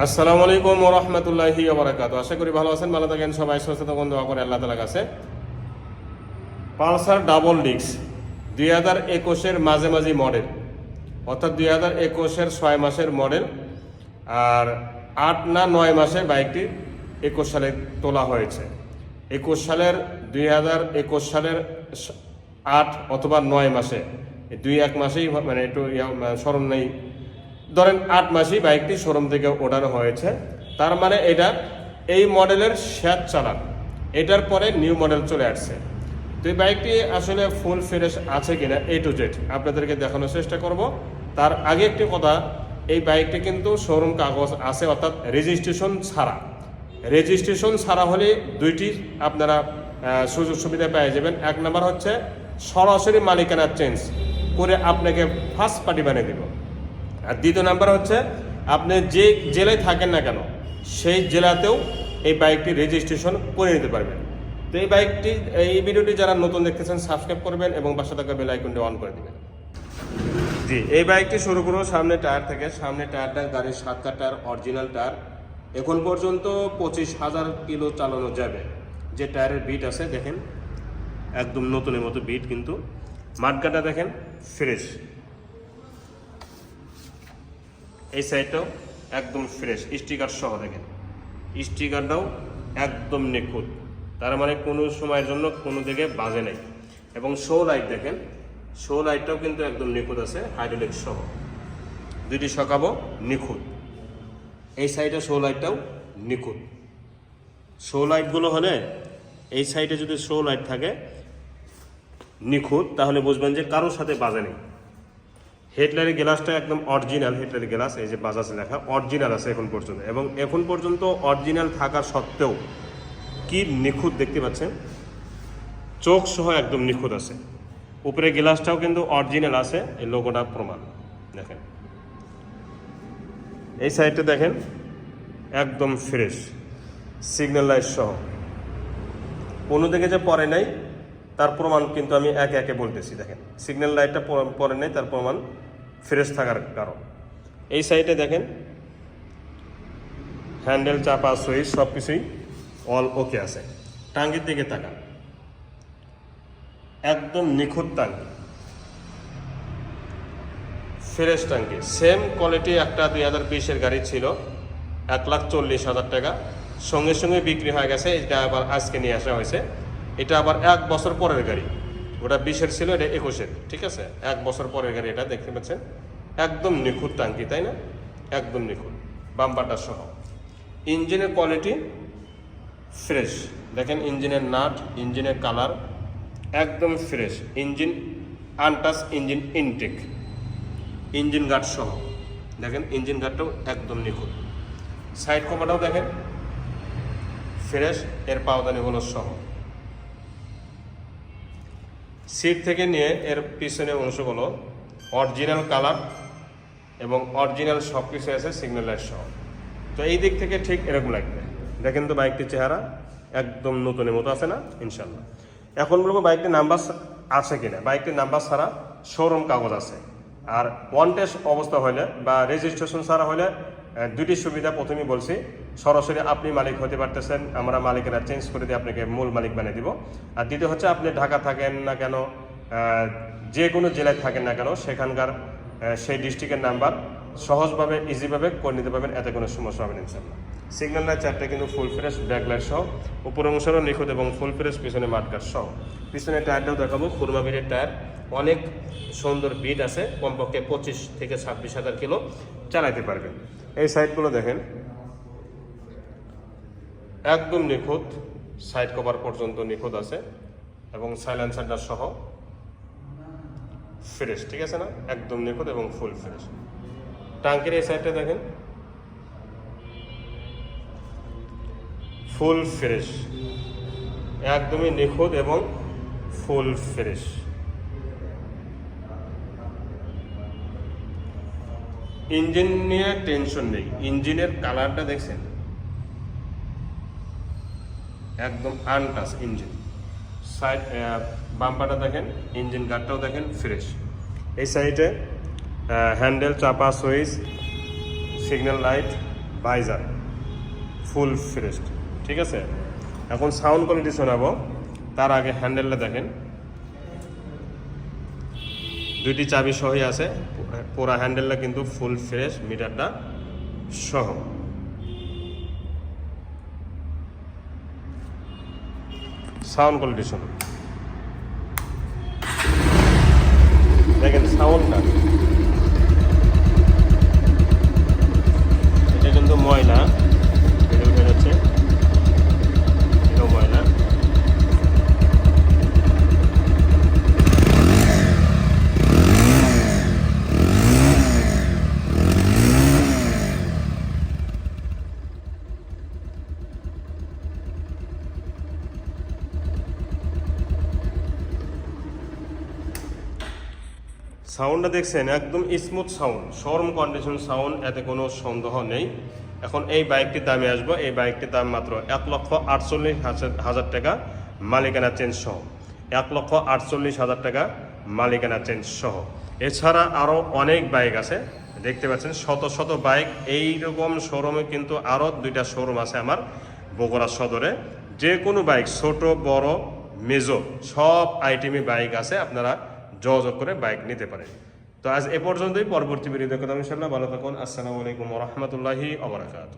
আসসালামু আলাইকুম রহমতুল্লাহি বারাকাতু আশা করি ভালো আছেন, ভালো থাকেন, সবাই থাকুন, দোয়া করে আল্লাহ তালার কাছে। পালসার ডাবল ডিক্স দুই হাজার একুশের মাঝামাঝি মডেল, অর্থাৎ দুই হাজার একুশের ছয় মাসের মডেল, আর আট না নয় মাসে বাইকটি একুশ সালে তোলা হয়েছে। একুশ সালের, দুই হাজার একুশ সালের আট অথবা নয় মাসে দুই এক মাসেই মানে একটু ইয়া- স্মরণ নেই। ধরেন আট মাসেই বাইকটি শোরুম থেকে ওঠানো হয়েছে, তার মানে এটা এই মডেলের শ্যাত চালান। এটার পরে নিউ মডেল চলে আসছে। তো এই বাইকটি আসলে ফুল ফ্রেশ আছে কিনা এ টু জেড আপনাদেরকে দেখানোর চেষ্টা করব। তার আগে একটি কথা, এই বাইকটি কিন্তু শোরুম কাগজ আছে, অর্থাৎ রেজিস্ট্রেশন ছাড়া। রেজিস্ট্রেশন ছাড়া হলে দুইটি আপনারা সুযোগ সুবিধা পেয়ে যাবেন। এক নম্বর হচ্ছে সরাসরি মালিকানা চেঞ্জ করে আপনাকে ফার্স্ট পার্টি বানিয়ে দেব। আর দ্বিতীয় নাম্বার হচ্ছে, আপনি যে জেলায় থাকেন না কেন, সেই জেলাতেও এই বাইকটি রেজিস্ট্রেশন করে নিতে পারবেন। তো এই বাইকটি, এই ভিডিওটি যারা নতুন দেখতেছেন সাবস্ক্রাইব করবেন এবং পাশে থাকা বেল আইকনটি অন করে দেবেন। জি, এই বাইকটি শুরু করব সামনে টায়ার থেকে। সামনে টায়ারটা গাড়ির সাতটা টায়ার অরিজিনাল টায়ার। এখন পর্যন্ত পঁচিশ হাজার কিলো চালানো যাবে। যে টায়ারের বিট আছে, দেখেন, একদম নতুনের মতো বিট কিন্তু। মাঠগাটা দেখেন ফ্রেশ এই সাইডটাও একদম ফ্রেশ স্টিকার সহ দেখেন। স্টিকারটাও একদম নিখুঁত। তার মানে কোনো সময়ের জন্য কোনো দিকে বাজে নেই। এবং শো লাইট দেখেন শো লাইটটাও কিন্তু একদম নিখুঁত আছে হাইড্রোলিক সহ। দুইটি সকাবো নিখুঁত। এই সাইডে শো লাইটটাও নিখুঁত। শো লাইটগুলো হলে এই সাইডে যদি শো লাইট থাকে নিখুঁত, তাহলে বুঝবেন যে কারোর সাথে বাজে নেই। হেডলাইটের গ্লাসটা একদম অরিজিনাল হেডলাইটের গ্লাস, এই যে বাজাজ লেখা অরিজিনাল আছে এখন পর্যন্ত। এবং এখন পর্যন্ত অরিজিনাল থাকা সত্ত্বেও কি নিখুঁত দেখতে পাচ্ছেন? চোখ সহ একদম নিখুঁত আছে। উপরে গ্লাসটাও কিন্তু অরিজিনাল আছে, এই লোগোটা প্রমাণ। দেখেন। এই সাইডটা দেখেন, একদম ফ্রেশ সিগন্যাল লাইট সহ। কোনো দিকে যে পরে নাই, তার প্রমাণ কিন্তু আমি একে একে বলতেছি, দেখেন। সিগন্যাল লাইটটা পরে নেই, তার প্রমাণ ফ্রেশ থাকার কারণ। এই সাইডে দেখেন, হ্যান্ডেল, চাপা সুইচ সব কিছুই অল ওকে আছে। টাঙ্গির দিকে তাকান। একদম নিখুঁত টাঙ্গি। ফ্রেশ টাঙ্গি। সেম কোয়ালিটি একটা দুই হাজার বিশের গাড়ি ছিল, এক লাখ চল্লিশ হাজার টাকা। সঙ্গে সঙ্গে বিক্রি হয়ে গেছে, এটা আবার আজকে নিয়ে আসা হয়েছে। এটা আবার এক বছর পরের গাড়ি। ওটা বিশের ছিল, এটা একুশের, ঠিক আছে? এক বছর পরের গাড়ি এটা, দেখতে পাচ্ছেন? একদম নিখুঁত টাঙ্কি, তাই না? একদম নিখুঁত, বাম্পারটা সহ। ইঞ্জিনের কোয়ালিটি ফ্রেশ। দেখেন ইঞ্জিনের নাট, ইঞ্জিনের কালার একদম fresh. Engine, untouch engine intact, engine guard সহ। দেখেন ইঞ্জিন গার্ডটাও একদম নিখুঁত। সাইড কভারটাও দেখেন, ফ্রেশ, এর পাওদানিগুলো সহ। সিট থেকে নিয়ে এর পিছনের অংশগুলো অরিজিনাল কালার এবং অরিজিনাল সব কিছু আছে সিগন্যাল লাইট সহ। তো এই দিক থেকে ঠিক এরকম লাগবে। দেখেন তো বাইকটির চেহারা একদম নতুনের মতো আছে না? ইনশাল্লাহ এখন বলব বাইকটির নাম্বার আছে কিনা? বাইকটির নাম্বার ছাড়া শোরুম কাগজ আছে। আর ওয়ান টেস্ট অবস্থা হলে বা রেজিস্ট্রেশন ছাড়া হলে দুটি সুবিধা প্রথমেই বলছি, সরাসরি আপনি মালিক হতে পারতেছেন, আমরা মালিকেরা চেঞ্জ করে দিয়ে আপনাকে মূল মালিক বানিয়ে দিব। আর দ্বিতীয় হচ্ছে আপনি ঢাকা থাকেন না কেন যে কোনো জেলায় থাকেন না কেন, সেখানকার সেই ডিস্ট্রিক্টের নাম্বার সহজভাবে ইজিভাবে করে নিতে পারবেন, এতে কোনো সমস্যা হবে না সিগন্যাল লাইট চারটা কিন্তু ফুল ফ্রেশ ব্যাকলাইট সহ উপর অংশেরও নিখুঁত এবং ফুল ফ্রেশ পিছনে মাঠকার সহ। পিছনে টায়ারটাও দেখাবো, খুরমা বিটের টায়ার অনেক সুন্দর বিট আছে, কমপক্ষে পঁচিশ থেকে ছাব্বিশ হাজার কিলো চালাইতে পারবেন। এই সাইডগুলো দেখেন। একদম নিখুঁত সাইড কভার পর্যন্ত নিখুঁত আছে এবং সাইলেন্সারটা সহ ফ্রেশ ঠিক আছে না? একদম নিখুঁত এবং ফুল ফ্রেশ টাঙ্কির এই সাইডটা দেখেন। ফুল ফ্রেশ একদমই নিখুঁত এবং ফুল ফ্রেশ ইঞ্জিন নিয়ে টেনশন নেই। ইঞ্জিনের কালারটা দেখছেন? একদম আনটাস ইঞ্জিন। সাইড বাম্পারটা দেখেন, ইঞ্জিন গার্ডটাও দেখেন ফ্রেশ এই সাইডে হ্যান্ডেল চাপা সুইচ সিগন্যাল লাইট বাইজার ফুল ফ্রেশ ঠিক আছে? এখন সাউন্ড কোয়ালিটি শোনাবো। তার আগে হ্যান্ডেলটা দেখেন। দুইটি চাবি সহই আছে। পুরা হ্যান্ডেলটা কিন্তু ফুল ফ্রেশ মিটারটা সহ। সাউন্ড কোয়ালিটি শুনুন দেখেন সাউন্ডটা। সাউন্ডটা দেখছেন? একদম smooth sound. Showroom condition sound, এতে কোনো সন্দেহ নেই। এখন এই বাইকটির দামে আসব। এই বাইকটির দাম মাত্র এক লক্ষ আটচল্লিশ হাজার টাকা, মালিকানা চেঞ্জ সহ। এক লক্ষ আটচল্লিশ হাজার টাকা, মালিকানা চেঞ্জ সহ। এছাড়া আরও অনেক বাইক আছে। দেখতে পাচ্ছেন, শত শত বাইক। এইরকম শোরুমে কিন্তু আরও দুইটা শোরুম আছে আমার বগুড়া সদরে। যে কোনো বাইক, ছোট, বড়, মেজো, সব আইটেমই বাইক আছে। আপনারা যোগাযোগ করে বাইক নিতে পারে। তো আজ এ পর্যন্তই। পরবর্তী বিরোধী কথা ইনশাল্লাহ ভালো থাকুন। আসসালামু আলাইকুম রহমতুল্লাহি আবরাকাত